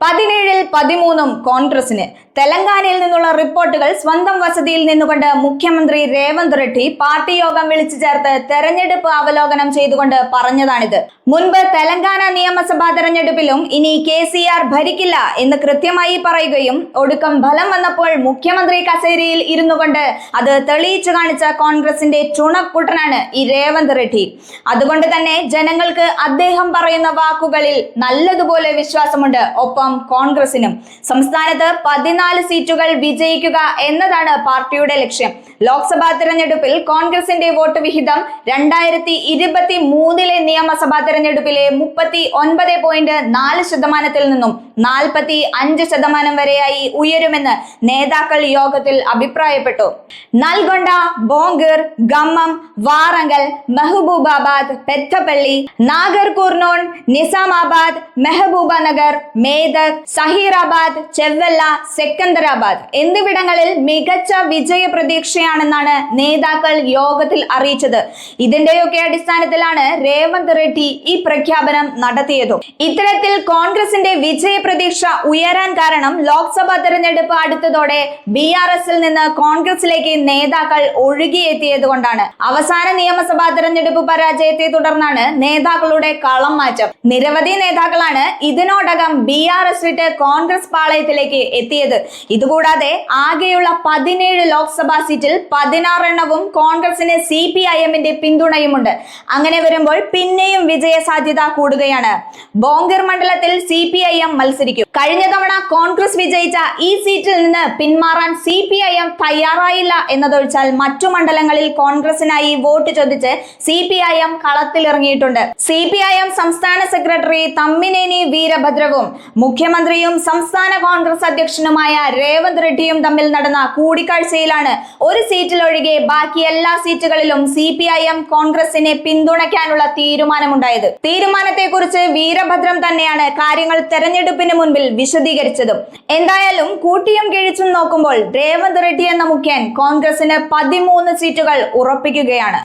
പതിനേഴിൽ പതിമൂന്നും കോൺഗ്രസിന് തെലങ്കാനയിൽ നിന്നുള്ള റിപ്പോർട്ടുകൾ സ്വന്തം വസതിയിൽ നിന്നുകൊണ്ട് മുഖ്യമന്ത്രി രേവന്ത് റെഡ്ഡി പാർട്ടി യോഗം വിളിച്ചു ചേർത്ത് തെരഞ്ഞെടുപ്പ് അവലോകനം ചെയ്തുകൊണ്ട് പറഞ്ഞതാണിത്. മുൻപ് തെലങ്കാന നിയമസഭാ തെരഞ്ഞെടുപ്പിലും ഇനി കെ സി ആർ ഭരിക്കില്ല എന്ന് കൃത്യമായി പറയുകയും ഒടുക്കം ഫലം വന്നപ്പോൾ മുഖ്യമന്ത്രി കസേരയിൽ ഇരുന്നു കൊണ്ട് അത് തെളിയിച്ചു കാണിച്ച കോൺഗ്രസിന്റെ ചുണക്കുട്ടനാണ് ഈ രേവന്ത് റെഡ്ഡി. അതുകൊണ്ട് തന്നെ ജനങ്ങൾക്ക് അദ്ദേഹം പറയുന്ന വാക്കുകളിൽ നല്ലതുപോലെ വിശ്വാസമുണ്ട്. ഒപ്പം കോൺഗ്രസിനും സംസ്ഥാനത്ത് പതിനാല് സീറ്റുകൾ വിജയിക്കുക എന്നതാണ് പാർട്ടിയുടെ ലക്ഷ്യം. ലോക്സഭാ തെരഞ്ഞെടുപ്പിൽ കോൺഗ്രസിന്റെ വോട്ട് വിഹിതം രണ്ടായിരത്തി ഇരുപത്തി മൂന്നിലെ നിയമസഭാ തെരഞ്ഞെടുപ്പിലെ മുപ്പത്തി ഒൻപത് പോയിന്റ് നാല് ശതമാനത്തിൽ നിന്നും നാൽപ്പത്തി അഞ്ച് ശതമാനം വരെയായി ഉയരുമെന്ന് നേതാക്കൾ യോഗത്തിൽ അഭിപ്രായപ്പെട്ടു. നൽഗൊണ്ട ബോങ്കിർ ഗമ്മം വാറങ്കൽ മെഹബൂബാബാദ് പെത്തപ്പള്ളി നാഗർ കുർനോൺ നിസാമാബാദ് മെഹബൂബ നഗർ മേദക് സഹീറാബാദ് ചെവ്വല്ല സെക്കന്ദരാബാദ്. എന്നിവിടങ്ങളിൽ മികച്ച വിജയ പ്രതീക്ഷയാണെന്നാണ് നേതാക്കൾ യോഗത്തിൽ അറിയിച്ചത്. ഇതിന്റെയൊക്കെ അടിസ്ഥാനത്തിലാണ് രേവന്ത് റെഡ്ഡി ഈ പ്രഖ്യാപനം നടത്തിയതും. ഇത്തരത്തിൽ കോൺഗ്രസിന്റെ വിജയ പ്രതീക്ഷ ഉയരാൻ കാരണം ലോക്സഭാ തെരഞ്ഞെടുപ്പ് അടുത്തതോടെ ബി ആർ എസിൽ നിന്ന് കോൺഗ്രസിലേക്ക് നേതാക്കൾ ഒഴുകിയെത്തിയത് കൊണ്ടാണ് അവസാന നിയമസഭാ തെരഞ്ഞെടുപ്പ് പരാജയത്തെ തുടർന്നാണ് നേതാക്കളുടെ കളം മാറ്റം. നിരവധി നേതാക്കളാണ് ഇതിനോടകം ബി ആർ എസ് വിട്ട് കോൺഗ്രസ് പാളയത്തിലേക്ക് എത്തിയത്. ഇതുകൂടാതെ ആകെയുള്ള പതിനേഴ് ലോക്സഭാ സീറ്റിൽ പതിനാറെണ്ണവും കോൺഗ്രസിന് സി പി ഐ എമ്മിന്റെ പിന്തുണയുമുണ്ട്. അങ്ങനെ വരുമ്പോൾ പിന്നെയും വിജയ സാധ്യത കൂടുകയാണ്. ബോങ്കർ മണ്ഡലത്തിൽ സി പി ഐ എം മത്സരിക്കും. കഴിഞ്ഞ തവണ കോൺഗ്രസ് വിജയിച്ച ഈ സീറ്റിൽ നിന്ന് പിന്മാറാൻ സി പി ഐ എം തയ്യാറായില്ല എന്നതൊഴിച്ചാൽ മറ്റു മണ്ഡലങ്ങളിൽ കോൺഗ്രസിനായി വോട്ട് ചോദിച്ച് സി പി ഐ എം കളത്തിലിറങ്ങിയിട്ടുണ്ട്. സി പി ഐ എം സംസ്ഥാന സെക്രട്ടറി തമ്മിനേനി വീരഭദ്രവും മുഖ്യമന്ത്രിയും സംസ്ഥാന കോൺഗ്രസ് അധ്യക്ഷനുമായ രേവന്ത് റെഡ്ഡിയും തമ്മിൽ നടന്ന കൂടിക്കാഴ്ചയിലാണ് ഒരു സീറ്റിലൊഴികെ ബാക്കി എല്ലാ സീറ്റുകളിലും സി പി ഐ എം കോൺഗ്രസിനെ പിന്തുണയ്ക്കാനുള്ള തീരുമാനമുണ്ടായത്. തീരുമാനത്തെക്കുറിച്ച് വീരഭദ്രം തന്നെയാണ് കാര്യങ്ങൾ തെരഞ്ഞെടുപ്പിന് മുൻപിൽ വിശദീകരിച്ചതും. എന്തായാലും കൂട്ടിയും കിഴിച്ചും നോക്കുമ്പോൾ രേവന്ത് റെഡ്ഡി എന്ന മുഖ്യൻ കോൺഗ്രസിന് പതിമൂന്ന് സീറ്റുകൾ ഉറപ്പിക്കുകയാണ്.